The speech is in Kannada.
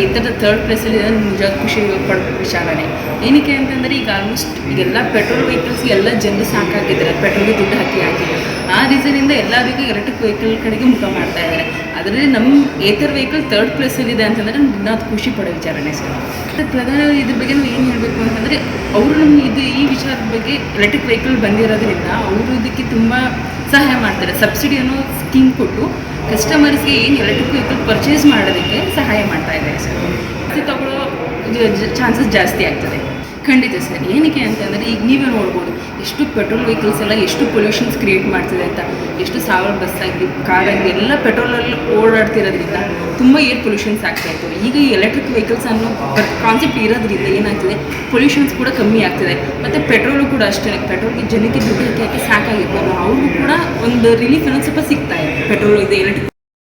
ಈ ಥರದ ಥರ್ಡ್ ಪ್ಲೇಸಲ್ಲಿ ನಿಜ ಖುಷಿ ಪಡೋ ವಿಚಾರನೇ. ಏನಕ್ಕೆ ಅಂತಂದರೆ ಈಗ ಆಲ್ಮೋಸ್ಟ್ ಎಲ್ಲ ಪೆಟ್ರೋಲ್ ವೆಹಿಕಲ್ಸ್ಗೆ ಎಲ್ಲ ಜನರು ಸಾಕಾಗಿದ್ದಾರೆ ಪೆಟ್ರೋಲ್ಗೆ ದುಡ್ಡು ಹಾಕಿ ಹಾಕಿ. ಆ ರೀಸನಿಂದ ಎಲ್ಲರಿಗೂ ಎಲೆಕ್ಟ್ರಿಕ್ ವೆಹಿಕಲ್ ಕಡೆಗೆ ಮುಖ ಮಾಡ್ತಾ ಇದ್ದಾರೆ. ಅದರಲ್ಲಿ ನಮ್ಮ ಏತರ್ ವೆಹಿಕಲ್ ಥರ್ಡ್ ಪ್ಲೇಸಲ್ಲಿದೆ ಅಂತಂದರೆ ನಮ್ಗೆ ಅದು ಖುಷಿ ಪಡೋ ವಿಚಾರಣೆ ಸರ್. ಪ್ರಧಾನ ಇದ್ರ ಬಗ್ಗೆ ನಾವು ಏನು ಹೇಳಬೇಕು ಅಂತಂದರೆ, ಅವರು ನಮ್ಮ ಇದು ಈ ವಿಚಾರದ ಬಗ್ಗೆ ಎಲೆಕ್ಟ್ರಿಕ್ ವೆಹಿಕಲ್ ಬಂದಿರೋದ್ರಿಂದ ಅವರು ಇದಕ್ಕೆ ತುಂಬ ಸಹಾಯ ಮಾಡ್ತಾರೆ. ಸಬ್ಸಿಡಿ ಅನ್ನೋ ಸ್ಕೀಮ್ ಕೊಟ್ಟು ಕಸ್ಟಮರ್ಸ್ಗೆ ಏನು ಎಲೆಕ್ಟ್ರಿಕ್ ವೆಹಿಕಲ್ ಪರ್ಚೇಸ್ ಮಾಡೋದಕ್ಕೆ ಸಹಾಯ ಮಾಡ್ತಾ ಇದ್ದಾರೆ ಸರ್. ತಗೊಳ್ಳೋ ಚಾನ್ಸಸ್ ಜಾಸ್ತಿ ಆಗ್ತದೆ. ಖಂಡಿತ ಸರ್. ಏನಕ್ಕೆ ಅಂತಂದರೆ ಈಗ ನೀವೇ ನೋಡ್ಬೋದು, ಎಷ್ಟು ಪೆಟ್ರೋಲ್ ವೆಹಿಕಲ್ಸ್ ಎಲ್ಲ ಎಷ್ಟು ಪೊಲ್ಯೂಷನ್ಸ್ ಕ್ರಿಯೇಟ್ ಮಾಡ್ತಿದೆ ಅಂತ. ಎಷ್ಟು ಸಾವಿರ ಬಸ್ ಆಗಲಿ ಎಲ್ಲ ಪೆಟ್ರೋಲಲ್ಲಿ ಓಡಾಡ್ತಿರೋದ್ರಿಂದ ತುಂಬ ಏರ್ ಪೊಲ್ಯೂಷನ್ಸ್ ಆಗ್ತಾ ಇತ್ತು. ಈಗ ಈ ಎಲೆಕ್ಟ್ರಿಕ್ ವೆಹಿಕಲ್ಸ್ ಅನ್ನೋ ಕಾನ್ಸೆಪ್ಟ್ ಇರೋದ್ರಿಂದ ಏನಾಗ್ತಿದೆ ಪೊಲ್ಯೂಷನ್ಸ್ ಕೂಡ ಕಮ್ಮಿ ಆಗ್ತಿದೆ. ಮತ್ತು ಪೆಟ್ರೋಲು ಕೂಡ ಅಷ್ಟೇ ಪೆಟ್ರೋಲ್ಗೆ ಜನಕ್ಕೆ ದುಡ್ಡು ಹಾಕಿ ಹಾಕಿ ಸಾಕಾಗಿರ್ಬೋದು ಅವ್ರಿಗೂ ಕೂಡ ಒಂದು ರಿಲೀಫ್ ಅನ್ನೋದು ಸ್ವಲ್ಪ ಸಿಗ್ತಾ ಇದೆ. ಪೆಟ್ರೋಲ್ ಇದೆ ಎಲೆಕ್ಟ್ರಿಕ್